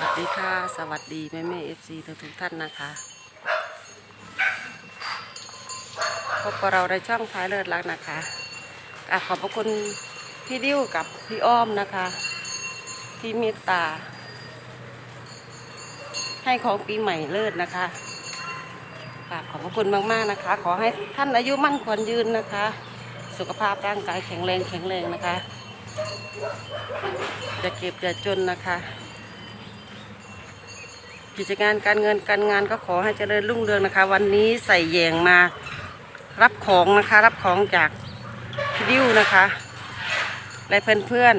วัสดีค่ะ สวัสดีแม่แม่เอฟซีทุกทุกท่านนะคะ พบกับเราในช่องพายเลิศรักนะคะอะขอบพระคุณพี่ดิ้วกับพี่อ้อมนะคะ ที่เมตตา ให้ของปีใหม่เลิศนะคะค่ะขอบพระคุณมากๆนะคะ ขอให้ท่านอายุมั่นขวัญยืนนะคะ สุขภาพร่างกายแข็งแรงแข็งแรงนะคะจะเก็บจะจนนะคะ กิจการการเงินการงานก็ขอให้เจริญรุ่งเรืองนะคะ วันนี้ใส่แยงมารับของนะคะ รับของจากพี่ดิวนะคะ และเพื่อนเพื่อน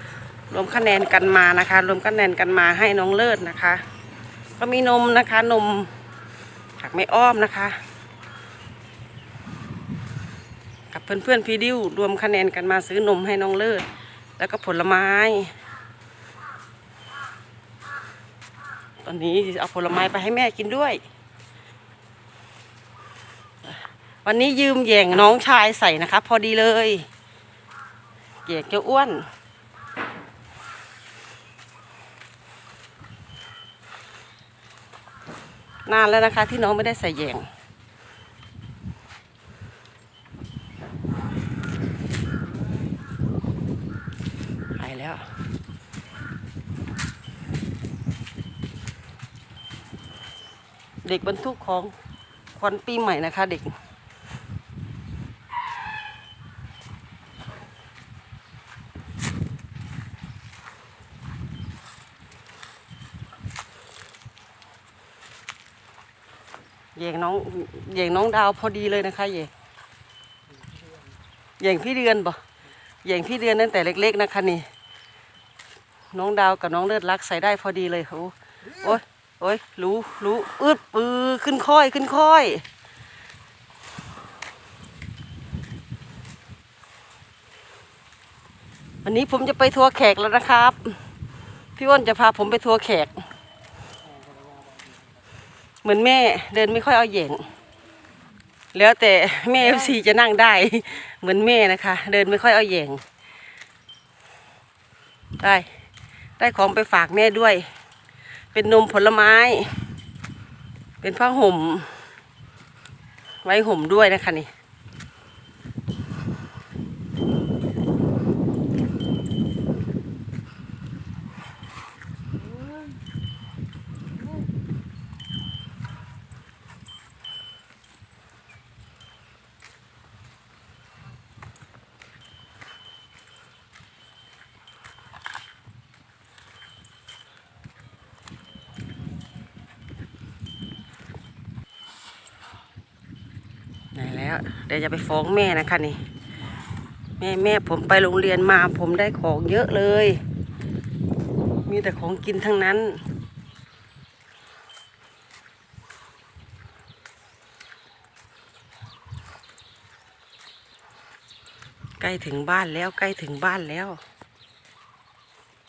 ๆรวมคะแนนกันมานะคะ รวมคะแนนกันมาให้น้องเลิศนะคะ ก็มีนมนะคะนมจากไม่อ้อมนะคะ กับเพื่อนเพื่อนๆพี่ดิวรวมคะแนนกันมาซื้อนมให้น้องเลิศแล้วก็ผลไม้ ตอนนี้เอาผลไม้ไปให้แม่กินด้วย วันนี้ยืมแย่งน้องชายใส่นะคะ พอดีเลยแย่งเจ้าอ้วน นานแล้วนะคะที่น้องไม่ได้ใส่แย่ง หายแล้ว เด็กบรรทุกของควันปีใหม่นะคะเด็ก แย่งน้องแย่งน้องดาวพอดีเลยนะคะแย่งแย่งพี่เดือนบ่แย่งพี่เดือนตั้งแต่เล็ก ๆ นะคะนี่ น้องดาวกับน้องเลือดรักใส่ได้พอดีเลยโอ้โอ้ย โอ้ยรู้รู้อึดปือขึ้นค่อยขึ้นค่อยวันนี้ผมจะไปทัวร์แขกแล้วนะครับ พี่อ้นจะพาผมไปทัวร์แขก เหมือนแม่เดินไม่ค่อยเอาเหย่งแล้วแต่แม่เอฟซีจะนั่งได้ เหมือนแม่นะคะ เดินไม่ค่อยเอาเหย่งได้ ได้ของไปฝากแม่ด้วย เป็นนมผลไม้ เป็นผ้าห่ม ไว้ห่มด้วยนะคะนี่ แล้ว เดี๋ยวจะไปฟ้องแม่นะคะนี่ แม่แม่ผมไปโรงเรียนมาผมได้ของเยอะเลย มีแต่ของกินทั้งนั้น ใกล้ถึงบ้านแล้วใกล้ถึงบ้านแล้ว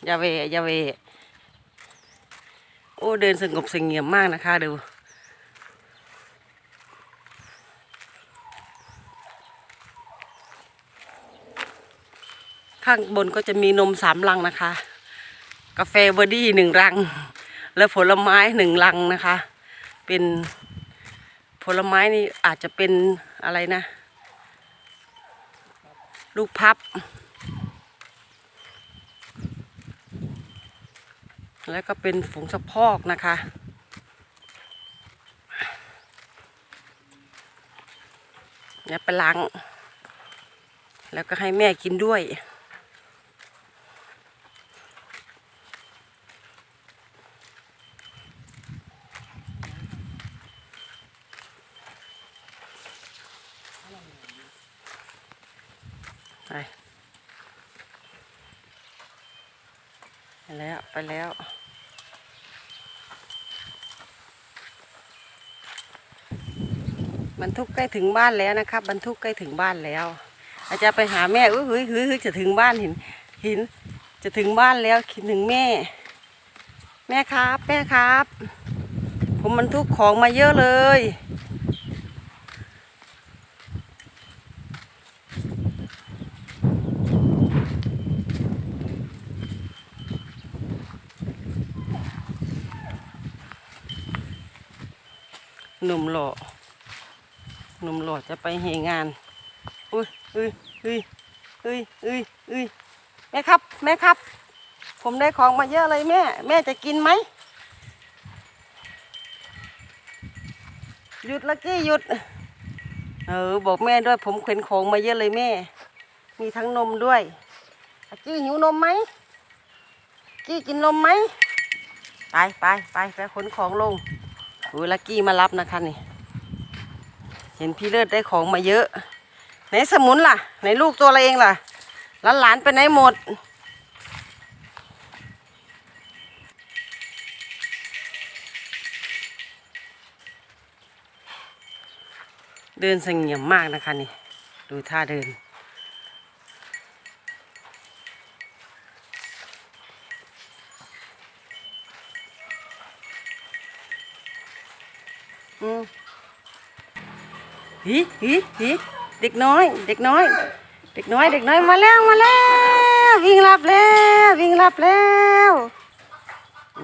อย่าเวอย่าเวโอ้เดินสงบสงเงียมมากนะคะดู ข้างบนก็จะมีนมสามลังนะคะ กาแฟเบอร์ดี้หนึ่งลัง และผลไม้หนึ่งลังนะคะ เป็นผลไม้นี่อาจจะเป็นอะไรนะ ลูกพับ แล้วก็เป็นฝูงสะพอกนะคะเนี่ยไปล้างแล้วก็ให้แม่กินด้วย ไปแล้วไปแล้วบรรทุกใกล้ถึงบ้านแล้วนะครับบรรทุกใกล้ถึงบ้านแล้ว อาจจะไปหาแม่อุ้ยเฮ้ยเฮ้ยเฮ้ยจะถึงบ้านเห็นเห็นจะถึงบ้านแล้วคิดถึงแม่ แม่ครับ แม่ครับ ผมบรรทุกของมาเยอะเลย หนุ่มหล่อหนุ่มหล่อจะไปเหงานอุ้ยอุ้ยอุ้ยอุ้ยอุ้ยอุ้ยแม่ครับ แม่ครับ ผมได้ของมาเยอะเลยแม่ แม่จะกินไหมหยุดละกี้หยุด เออบอกแม่ด้วยผมเข็นของมาเยอะเลยแม่ มีทั้งนมด้วยอกี้หิวนมไหมกี้กินนมไหมไปไปไปไปขนของลง อ้ยลักกี้มารับนะคะนี่ เห็นพี่เลิศได้ของมาเยอะ ไหนสมุนล่ะ ไหนลูกตัวอะไรเองล่ะหลานหลานไปไหนหมด เดินเสงี่ยมมากนะคะนี่ ดูท่าเดิน ฮีฮีฮีเด็กน้อย เด็กน้อย เด็กน้อย เด็กน้อยมาแล้วมาแล้ววิ่งรับแล้ววิ่งรับแล้ว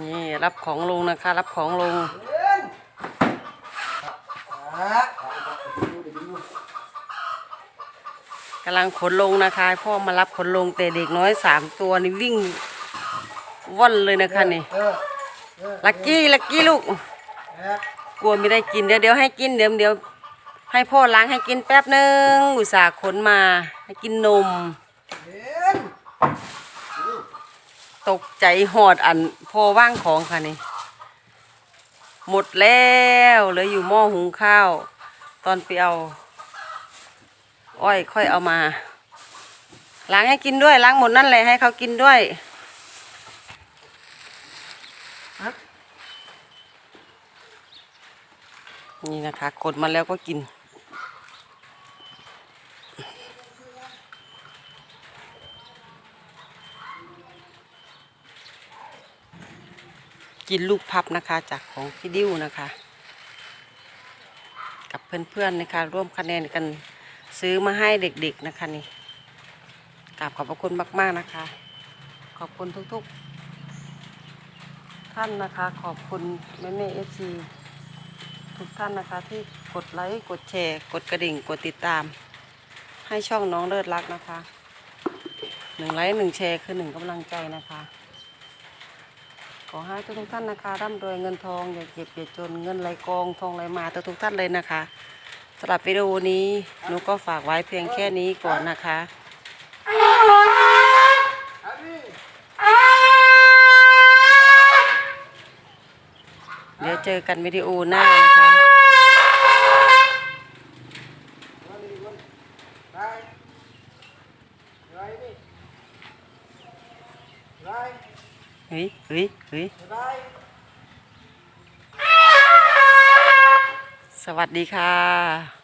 นี่รับของลงนะคะ รับของลงกำลังขนลงนะคะพ่อมารับขนลงแต่เด็กน้อยสามตัวนี่วิ่งว่อนเลยนะคะนี่ลักกี้ลักกี้ลูก กลัวไม่ได้กินเดี๋ยวเดี๋ยวให้กินเดี๋ยวเดี๋ยวให้พ่อล้างให้กินแป๊บหนึ่งอุตส่าห์ขนมา ให้กินนม ตกใจหอดอันพ่อว่างของค่ะนี่ หมดแล้วเหลืออยู่หม้อหุงข้าว ตอนไปเอาอ้อยค่อยเอามา ล้างให้กินด้วยล้างหมดนั่นแหละให้เขากินด้วย นี่นะคะกดมาแล้วก็กิน กินลูกพับนะคะจากของพี่ดิ้วนะคะ กับเพื่อนๆนะคะ ร่วมคะแนนกันซื้อมาให้เด็กๆนะคะนี่กราบขอบพระคุณมากๆนะคะ ขอบคุณทุกๆ ท่านนะคะ ขอบคุณแม่แม่เอฟซี ทุกท่านนะคะ ที่กดไลค์กดแชร์ กดกระดิ่งกดติดตาม ให้ช่องน้องเลิศรักนะคะหนึ่งไลค์หนึ่งแชร์คือหนึ่งกำลังใจนะคะ ขอให้ทุกทุกท่านนะคะร่ำรวยเงินทองอย่าเจ็บอย่าจนเงินไหลกองทองไหลมาทุกทุกท่านเลยนะคะสำหรับวิดีโอนี้หนูก็ฝากไว้เพียงแค่นี้ก่อนนะคะ เดี๋ยวเจอกันวิดีโอหน้านะคะ เฮ้ยเฮ้ยเฮ้ยสวัสดีค่ะ